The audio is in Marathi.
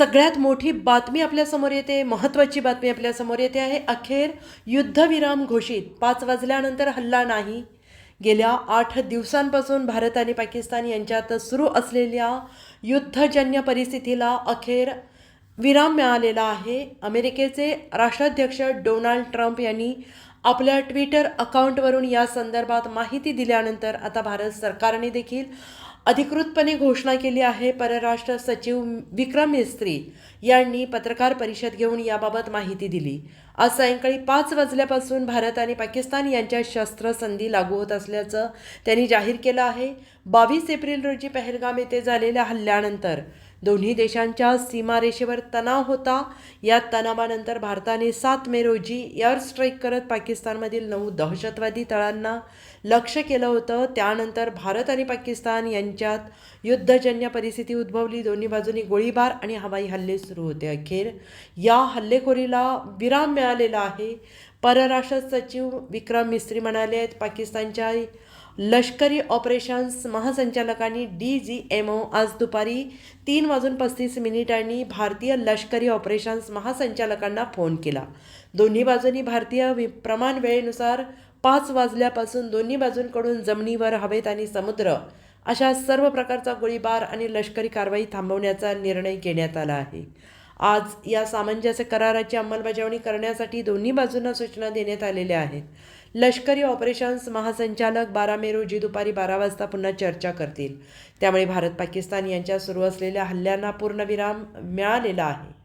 सगळ्यात मोठी बातमी आपल्यासमोर येते महत्त्वाची बातमी आपल्यासमोर येते आहे अखेर युद्धविराम घोषित. पाच वाजल्यानंतर हल्ला नाही. गेल्या आठ दिवसांपासून भारत आणि पाकिस्तान यांच्यात सुरू असलेल्या युद्धजन्य परिस्थितीला अखेर विराम मिळालेला आहे. अमेरिकेचे राष्ट्राध्यक्ष डोनाल्ड ट्रम्प यांनी आपल्या ट्विटर अकाउंटवरून या संदर्भात माहिती दिल्यानंतर आता भारत सरकारने देखील अधिकृतपणे घोषणा केली आहे. परराष्ट्र सचिव विक्रम मिस्त्री यांनी पत्रकार परिषद घेऊन याबाबत माहिती दिली. आज सायंकाळी पाच वाजल्यापासून भारत आणि पाकिस्तान यांच्या शस्त्रसंधी लागू होत असल्याचं त्यांनी जाहीर केलं आहे. बावीस एप्रिल रोजी पहलगाम येथे झालेल्या हल्ल्यानंतर दोन्ही देशांच्या सीमारेषेवर तणाव होता. या तणावानंतर भारताने सात मे रोजी एअर स्ट्राईक करत पाकिस्तानमधील नऊ दहशतवादी तळांना लक्ष केलं होतं. त्यानंतर भारत आणि पाकिस्तान यांच्यात युद्धजन्य परिस्थिती उद्भवली. दोन्ही बाजूनी गोळीबार आणि हवाई हल्ले सुरू होते. अखेर या हल्लेखोरीला विराम मिळालेला आहे. परराष्ट्र सचिव विक्रम मिस्त्री म्हणाले आहेत पाकिस्तानच्या लष्करी ऑपरेशन्स महासंचालकांनी डी जी एम ओ आज दुपारी तीन वाजून पस्तीस मिनिटांनी भारतीय लष्करी ऑपरेशन्स महासंचालकांना फोन केला. दोन्ही बाजूंनी भारतीय वि प्रमाण वेळेनुसार पाच वाजल्यापासून दोन्ही बाजूंकडून जमिनीवर हवेत आणि समुद्र अशा सर्व प्रकारचा गोळीबार आणि लष्करी कारवाई थांबवण्याचा निर्णय घेण्यात आला आहे. आज या सामंजस्य कराराची अंमलबजावणी करण्यासाठी दोन्ही बाजूंना सूचना देण्यात आलेल्या आहेत. लष्करी ऑपरेशन्स महासंचालक बारा मे रोजी दुपारी बारा वाजता पुन्हा चर्चा करतील. त्यामुळे भारत पाकिस्तान यांच्या सुरू असलेल्या हल्ल्यांना पूर्णविराम मिळालेला आहे.